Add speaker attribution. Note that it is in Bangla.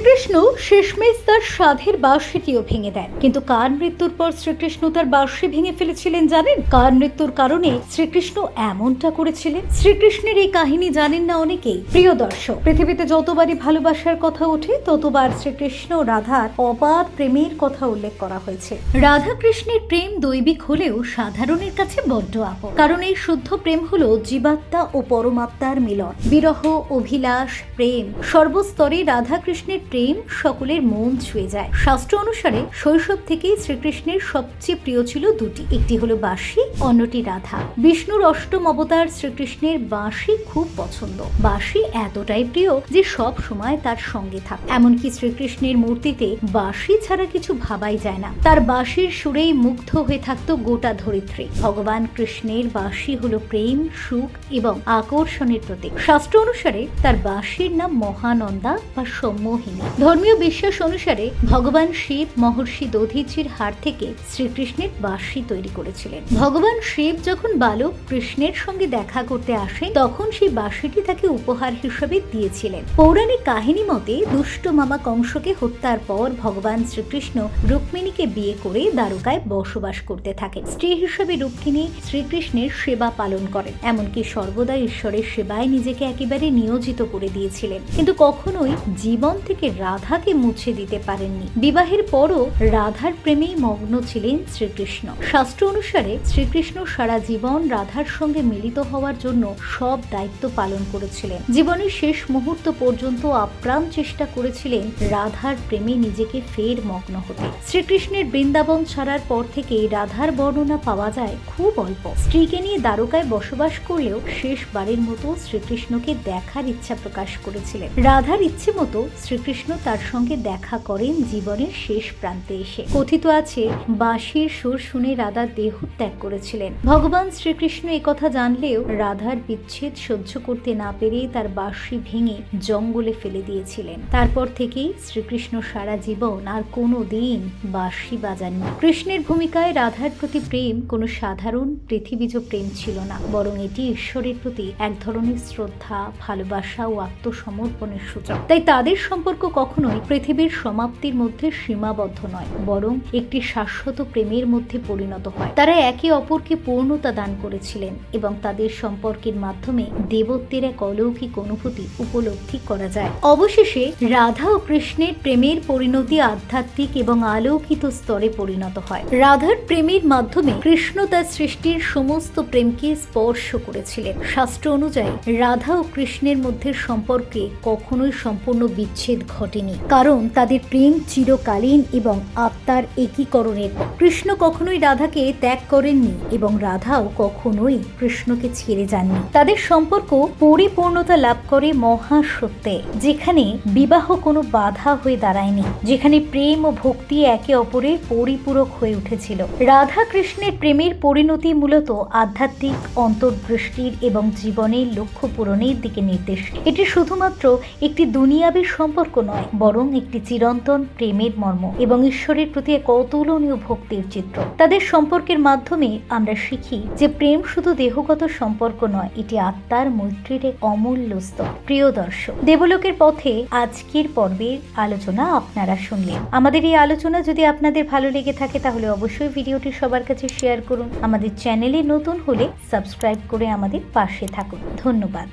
Speaker 1: শ্রীকৃষ্ণ শেষমেশ তার সাধের বাঁশিটিও ভেঙে দেন। কিন্তু কার মৃত্যুর পর শ্রীকৃষ্ণ তার বাঁশি ভেঙে ফেলেছিলেন জানেন? কার মৃত্যুর কারণে শ্রীকৃষ্ণ এমনটা করেছিলেন? শ্রীকৃষ্ণের এই কাহিনী জানেন না অনেকেই। প্রিয় দর্শক, পৃথিবীতে যতবারই ভালোবাসার কথা ওঠে, ততবার শ্রীকৃষ্ণ রাধার অবাধ প্রেমের কথা উল্লেখ করা হয়েছে। রাধা কৃষ্ণের প্রেম দৈবিক হলেও সাধারণের কাছে বড্ড আপন। কারণ এই শুদ্ধ প্রেম হলো জীবাত্মা ও পরমাত্মার মিলন। বিরহ, অভিলাষ, প্রেম, সর্বস্তরে রাধা কৃষ্ণের প্রেম সকলের মন ছুঁয়ে যায়। শাস্ত্র অনুসারে শৈশব থেকেই শ্রীকৃষ্ণের সবচেয়ে প্রিয় ছিল দুটি, একটি হলো বাঁশি, অন্যটি রাধা। বিষ্ণুর অষ্টম অবতার শ্রীকৃষ্ণের বাঁশি খুব পছন্দ। বাঁশি এতটাই প্রিয় যে সব সময় তার সঙ্গে থাক। এমনকি শ্রীকৃষ্ণের মূর্তিতে বাঁশি ছাড়া কিছু ভাবাই যায় না। তার বাঁশির সুরেই মুগ্ধ হয়ে থাকতো গোটা ধরিত্রী। ভগবান কৃষ্ণের বাঁশি হলো প্রেম, সুখ এবং আকর্ষণের প্রতীক। শাস্ত্র অনুসারে তার বাঁশির নাম মহানন্দা বা সম্মোহিনী। ধর্মীয় বিশ্বাস অনুসারে ভগবান শিব মহর্ষি দধিচির হার থেকে শ্রীকৃষ্ণের বাঁশি তৈরি করেছিলেন। ভগবান শিব যখন বালক কৃষ্ণের সঙ্গে দেখা করতে আসে, তখন সেই বাঁশিটি তাকে উপহার হিসেবে দিয়েছিলেন। পৌরাণিক কাহিনী মতে দুষ্ট মামা কংসকে হত্যার পর ভগবান শ্রীকৃষ্ণ রুক্মিণীকে বিয়ে করে দ্বারকায় বসবাস করতে থাকেন। স্ত্রী হিসেবে রুক্মিণী শ্রীকৃষ্ণের সেবা পালন করেন, এমনকি সর্বদা ঈশ্বরের সেবায় নিজেকে একেবারে নিয়োজিত করে দিয়েছিলেন। কিন্তু কখনোই জীবন থেকে রাধাকে মুছে দিতে পারেননি। বিবাহের পরও রাধার প্রেমেই মগ্ন ছিলেন শ্রীকৃষ্ণ। শাস্ত্র অনুসারে শ্রীকৃষ্ণ সারা জীবন রাধার সঙ্গে মিলিত হওয়ার জন্য সব দায়িত্ব পালন করেছিলেন। জীবনের শেষ মুহূর্ত পর্যন্ত আপ্রাণ চেষ্টা করেছিলেন রাধার প্রেমে নিজেকে ফের মগ্ন হতে। শ্রীকৃষ্ণের বৃন্দাবন ছাড়ার পর থেকে রাধার বর্ণনা পাওয়া যায় খুব অল্প। স্ত্রীকে নিয়ে দ্বারকায় বসবাস করলেও শেষবারের মতো শ্রীকৃষ্ণকে দেখার ইচ্ছা প্রকাশ করেছিলেন। রাধার ইচ্ছে মতো শ্রীকৃষ্ণ তার সঙ্গে দেখা করেন জীবনের শেষ প্রান্তে এসে। কথিত আছে, বাঁশির সুর শুনে রাধা দেহ ত্যাগ করেছিলেন। ভগবান শ্রীকৃষ্ণ কথা জানলেও রাধার বিচ্ছেদ সহ্য করতে না পেরে তার বাঁশি ভেঙে জঙ্গলে ফেলে দিয়েছিলেন। তারপর থেকেই শ্রীকৃষ্ণ সারা জীবন আর কোনো দিন বাঁশি বাজাননি। কৃষ্ণের ভূমিকায় রাধার প্রতি প্রেম কোনো সাধারণ পৃথিবীজ প্রেম ছিল না। বরং এটি ঈশ্বরের প্রতি এক ধরনের শ্রদ্ধা, ভালোবাসা ও আত্মসমর্পণের সূচক। তাই তাদের সম্পর্ক কখনোই পৃথিবীর সমাপ্তির মধ্যে সীমাবদ্ধ নয়, বরং একটি শাশ্বত প্রেমের মধ্যে পরিণত হয়। তারা একে অপরকে পূর্ণতা দান করেছিলেন এবং তাদের সম্পর্কের মাধ্যমে দেবত্বের এক অলৌকিক অনুভূতি উপলব্ধি করা যায়। অবশেষে রাধা ও কৃষ্ণের প্রেমের পরিণতি আধ্যাত্মিক এবং আলোকিত স্তরে পরিণত হয়। রাধার প্রেমের মাধ্যমে কৃষ্ণ তার সৃষ্টির সমস্ত প্রেমকে স্পর্শ করেছিলেন। শাস্ত্র অনুযায়ী রাধা ও কৃষ্ণের মধ্যে সম্পর্কে কখনোই সম্পূর্ণ বিচ্ছেদ ঘটেনি। কারণ তাদের প্রেম চিরকালীন এবং আত্মার একীকরণের। কৃষ্ণ কখনোই রাধাকে ত্যাগ করেননি এবং রাধাও কখনোই কৃষ্ণকে ছেড়ে যাননি। তাদের সম্পর্ক পরিপূর্ণতা লাভ করে মহাসত্যে, যেখানে বিবাহ কোনো বাধা হয়ে দাঁড়ায়নি, যেখানে প্রেম ও ভক্তি একে অপরের পরিপূরক হয়ে উঠেছিল। রাধা কৃষ্ণের প্রেমের পরিণতি মূলত আধ্যাত্মিক অন্তর্দৃষ্টির এবং জীবনের লক্ষ্য পূরণের দিকে নির্দেশ। এটি শুধুমাত্র একটি দুনিয়াবী সম্পর্ক নয়, বরং একটি চিরন্তন প্রেমের মর্ম এবং ঈশ্বরের প্রতি এক অতুলনীয় ভক্তির চিত্র। তাদের সম্পর্কের মাধ্যমে আমরা শিখি যে প্রেম শুধু দেহগত সম্পর্ক নয়, এটি আত্মার মৈত্রীর এক অমূল্য স্তর। প্রিয় দর্শক, দেবলোকের পথে আজকের পর্বের আলোচনা আপনারা শুনলেন। আমাদের এই আলোচনা যদি আপনাদের ভালো লেগে থাকে, তাহলে অবশ্যই ভিডিওটি সবার কাছে শেয়ার করুন। আমাদের চ্যানেলে নতুন হলে সাবস্ক্রাইব করে আমাদের পাশে থাকুন। ধন্যবাদ।